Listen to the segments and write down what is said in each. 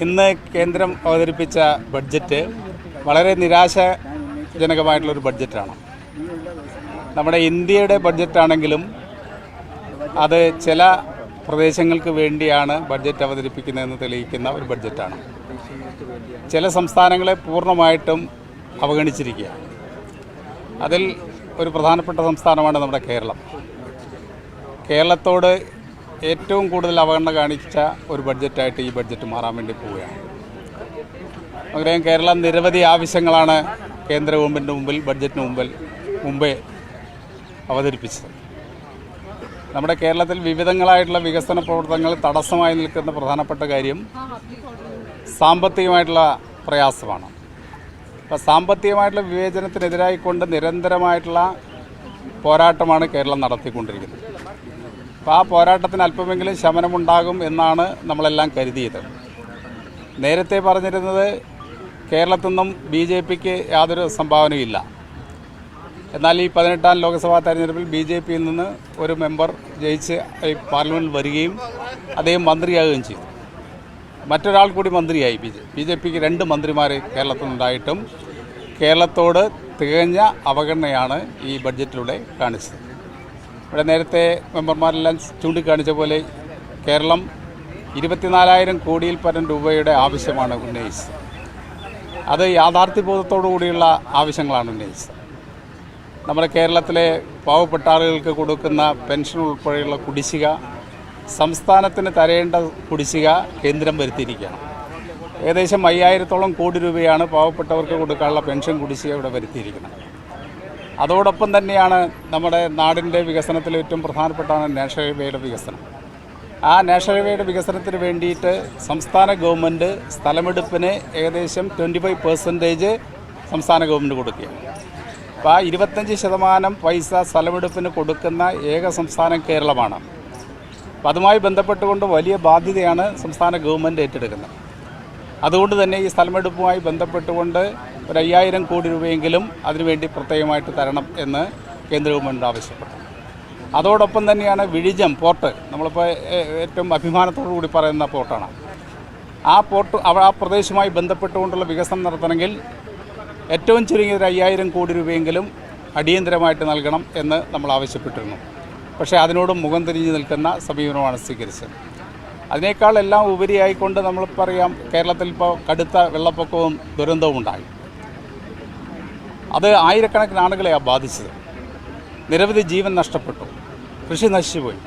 ഇന്ന് കേന്ദ്രം അവതരിപ്പിച്ച ബഡ്ജറ്റ് വളരെ നിരാശാജനകമായിട്ടുള്ളൊരു ബഡ്ജറ്റാണ്. നമ്മുടെ ഇന്ത്യയുടെ ബഡ്ജറ്റാണെങ്കിലും അത് ചില പ്രദേശങ്ങൾക്ക് വേണ്ടിയാണ് ബഡ്ജറ്റ് അവതരിപ്പിക്കുന്നതെന്ന് തെളിയിക്കുന്ന ഒരു ബഡ്ജറ്റാണ്. ചില സംസ്ഥാനങ്ങളെ പൂർണമായിട്ടും അവഗണിച്ചിരിക്കുക. അതിൽ ഒരു പ്രധാനപ്പെട്ട സംസ്ഥാനമാണ് നമ്മുടെ കേരളം. കേരളത്തോട് ഏറ്റവും കൂടുതൽ അവഗണന കാണിച്ച ഒരു ബഡ്ജറ്റായിട്ട് ഈ ബഡ്ജറ്റ് മാറാൻ വേണ്ടി പോവുകയാണ്. അങ്ങനെ കേരളം നിരവധി ആവശ്യങ്ങളാണ് കേന്ദ്ര ഗവൺമെന്റിന് മുമ്പിൽ ബഡ്ജറ്റിന് മുമ്പിൽ മുമ്പേ അവതരിപ്പിച്ചത്. നമ്മുടെ കേരളത്തിൽ വിവിധങ്ങളായിട്ടുള്ള വികസന പ്രവർത്തനങ്ങൾ തടസ്സമായി നിൽക്കുന്ന പ്രധാനപ്പെട്ട കാര്യം സാമ്പത്തികമായിട്ടുള്ള പ്രയാസമാണ്. അപ്പോൾ സാമ്പത്തികമായിട്ടുള്ള വിവേചനത്തിനെതിരായിക്കൊണ്ട് നിരന്തരമായിട്ടുള്ള പോരാട്ടമാണ് കേരളം നടത്തിക്കൊണ്ടിരിക്കുന്നത്. അപ്പോൾ ആ പോരാട്ടത്തിന് അല്പമെങ്കിലും ശമനമുണ്ടാകും എന്നാണ് നമ്മളെല്ലാം കരുതിയത്. നേരത്തെ പറഞ്ഞിരുന്നത് കേരളത്തിൽ നിന്നും ബി ജെ പിക്ക് യാതൊരു സംഭാവനയില്ല എന്നാൽ ഈ പതിനെട്ടാം ലോക്സഭാ തെരഞ്ഞെടുപ്പിൽ ബി ജെ പിയിൽ നിന്ന് ഒരു മെമ്പർ ജയിച്ച് ഈ പാർലമെന്റിൽ വരികയും അദ്ദേഹം മന്ത്രിയാകുകയും ചെയ്തു. മറ്റൊരാൾ കൂടി മന്ത്രിയായി. ബി ജെ ബി ജെ പിക്ക് രണ്ട് മന്ത്രിമാർ കേരളത്തിൽ ഉണ്ടായിട്ടും കേരളത്തോട് തികഞ്ഞ അവഗണനയാണ് ഈ ബഡ്ജറ്റിലൂടെ കാണിച്ചത്. ഇവിടെ നേരത്തെ മെമ്പർമാരെല്ലാം ചൂണ്ടിക്കാണിച്ച പോലെ കേരളം ഇരുപത്തിനാലായിരം കോടിയിൽ പരം രൂപയുടെ ആവശ്യമാണ് ഉന്നയിച്ചത്. അത് യാഥാർത്ഥ്യബോധത്തോടു കൂടിയുള്ള ആവശ്യങ്ങളാണ് ഉന്നയിച്ചത്. നമ്മുടെ കേരളത്തിലെ പാവപ്പെട്ട ആളുകൾക്ക് കൊടുക്കുന്ന പെൻഷൻ ഉൾപ്പെടെയുള്ള കുടിശ്ശിക സംസ്ഥാനത്തിന് തരേണ്ട കുടിശ്ശിക കേന്ദ്രം വരുത്തിയിരിക്കുകയാണ്. ഏകദേശം അയ്യായിരത്തോളം കോടി രൂപയാണ് പാവപ്പെട്ടവർക്ക് കൊടുക്കാനുള്ള പെൻഷൻ കുടിശ്ശിക ഇവിടെ വരുത്തിയിരിക്കുന്നത്. അതോടൊപ്പം തന്നെയാണ് നമ്മുടെ നാടിന്റെ വികസനത്തിൽ ഏറ്റവും പ്രധാനപ്പെട്ടാണ് നാഷണൽ ഹൈവേയുടെ വികസനം. ആ നാഷണൽ ഹൈവേയുടെ വികസനത്തിന് വേണ്ടിയിട്ട് സംസ്ഥാന ഗവൺമെന്റ് സ്ഥലമെടുപ്പിന് ഏകദേശം ട്വന്റി ഫൈവ് പെർസെന്റേജ് സംസ്ഥാന ഗവൺമെന്റ് കൊടുക്കുക അപ്പോൾ ആ ഇരുപത്തഞ്ച് ശതമാനം പൈസ സ്ഥലമെടുപ്പിന് കൊടുക്കുന്ന ഏക സംസ്ഥാനം കേരളമാണ്. അപ്പം അതുമായി ബന്ധപ്പെട്ടുകൊണ്ട് വലിയ ബാധ്യതയാണ് സംസ്ഥാന ഗവൺമെന്റ് ഏറ്റെടുക്കുന്നത്. അതുകൊണ്ട് തന്നെ ഈ സ്ഥലമെടുപ്പുമായി ബന്ധപ്പെട്ടുകൊണ്ട് ഒരു അയ്യായിരം കോടി രൂപയെങ്കിലും അതിനുവേണ്ടി പ്രത്യേകമായിട്ട് തരണം എന്ന് കേന്ദ്ര ഗവൺമെന്റ് ആവശ്യപ്പെട്ടു. അതോടൊപ്പം തന്നെയാണ് വിഴിജം പോർട്ട് നമ്മളിപ്പോൾ ഏറ്റവും അഭിമാനത്തോടു കൂടി പറയുന്ന പോർട്ടാണ്. ആ പോർട്ട് ആ പ്രദേശവുമായി ബന്ധപ്പെട്ടുകൊണ്ടുള്ള വികസനം നടത്തണമെങ്കിൽ ഏറ്റവും ചുരുങ്ങിയ ഒരു അയ്യായിരം കോടി രൂപയെങ്കിലും അടിയന്തരമായിട്ട് നൽകണം എന്ന് നമ്മൾ ആവശ്യപ്പെട്ടിരുന്നു. പക്ഷേ അതിനോട് മുഖം തിരിഞ്ഞ് നിൽക്കുന്ന സമീപനമാണ് സ്വീകരിച്ചത്. അതിനേക്കാൾ എല്ലാം ഉപരിയായിക്കൊണ്ട് നമ്മൾ പറയാം കേരളത്തിൽ ഇപ്പോൾ കടുത്ത വെള്ളപ്പൊക്കവും ദുരന്തവും ഉണ്ടായി. അത് ആയിരക്കണക്കിന് ആളുകളെയാണ് ബാധിച്ചത്. നിരവധി ജീവൻ നഷ്ടപ്പെട്ടു. കൃഷി നശിച്ചുപോയി.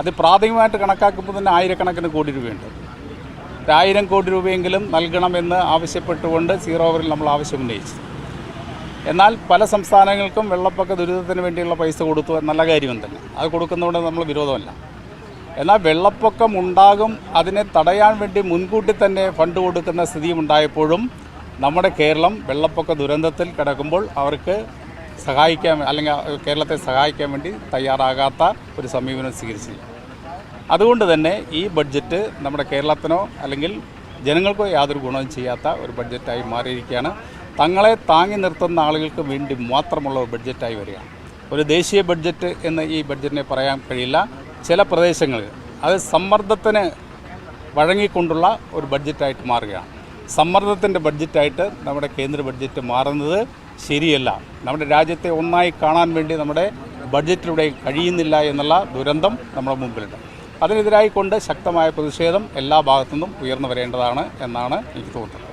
അത് പ്രാഥമികമായിട്ട് കണക്കാക്കുമ്പോൾ തന്നെ ആയിരക്കണക്കിന് കോടി രൂപയുണ്ട്. ഒരായിരം കോടി രൂപയെങ്കിലും നൽകണമെന്ന് ആവശ്യപ്പെട്ടുകൊണ്ട് സീറോ ഓവറിൽ നമ്മൾ ആവശ്യം ഉന്നയിച്ചു. എന്നാൽ പല സംസ്ഥാനങ്ങൾക്കും വെള്ളപ്പൊക്ക ദുരിതത്തിന് വേണ്ടിയുള്ള പൈസ കൊടുത്തു നല്ല കാര്യം തന്നെ അത് കൊടുക്കുന്നതുകൊണ്ട് നമ്മൾ വിരോധമല്ല. എന്നാൽ വെള്ളപ്പൊക്കം ഉണ്ടാകും അതിനെ തടയാൻ വേണ്ടി മുൻകൂട്ടി തന്നെ ഫണ്ട് കൊടുക്കുന്ന സ്ഥിതിയും ഉണ്ടായപ്പോഴും നമ്മുടെ കേരളം വെള്ളപ്പൊക്ക ദുരന്തത്തിൽ കിടക്കുമ്പോൾ അവർക്ക് സഹായിക്കാൻ അല്ലെങ്കിൽ കേരളത്തെ സഹായിക്കാൻ വേണ്ടി തയ്യാറാകാത്ത ഒരു സമീപനം സ്വീകരിച്ചില്ല അതുകൊണ്ട് തന്നെ ഈ ബഡ്ജറ്റ് നമ്മുടെ കേരളത്തിനോ അല്ലെങ്കിൽ ജനങ്ങൾക്കോ യാതൊരു ഗുണവും ചെയ്യാത്ത ഒരു ബഡ്ജറ്റായി മാറിയിരിക്കുകയാണ്. തങ്ങളെ താങ്ങി നിർത്തുന്ന ആളുകൾക്ക് വേണ്ടി മാത്രമുള്ള ഒരു ബഡ്ജറ്റായി വരികയാണ്. ഒരു ദേശീയ ബഡ്ജറ്റ് എന്ന് ഈ ബഡ്ജറ്റിനെ പറയാൻ കഴിയില്ല. ചില പ്രദേശങ്ങളിൽ അത് സമ്മർദ്ദത്തിന് വഴങ്ങിക്കൊണ്ടുള്ള ഒരു ബഡ്ജറ്റായിട്ട് മാറുകയാണ്. സമ്മർദ്ദത്തിന്റെ ബഡ്ജറ്റായിട്ട് നമ്മുടെ കേന്ദ്ര ബഡ്ജറ്റ് മാറുന്നത് ശരിയല്ല. നമ്മുടെ രാജ്യത്തെ ഒന്നായി കാണാൻ വേണ്ടി നമ്മുടെ ബഡ്ജറ്റിലൂടെ കഴിയുന്നില്ല എന്നുള്ള ദുരന്തം നമ്മുടെ മുമ്പിലുണ്ട്. അതിനെതിരായിക്കൊണ്ട് ശക്തമായ പ്രതിഷേധം എല്ലാ ഭാഗത്തുനിന്നും ഉയർന്നു വരേണ്ടതാണ് എന്നാണ് എനിക്ക് തോന്നുന്നത്.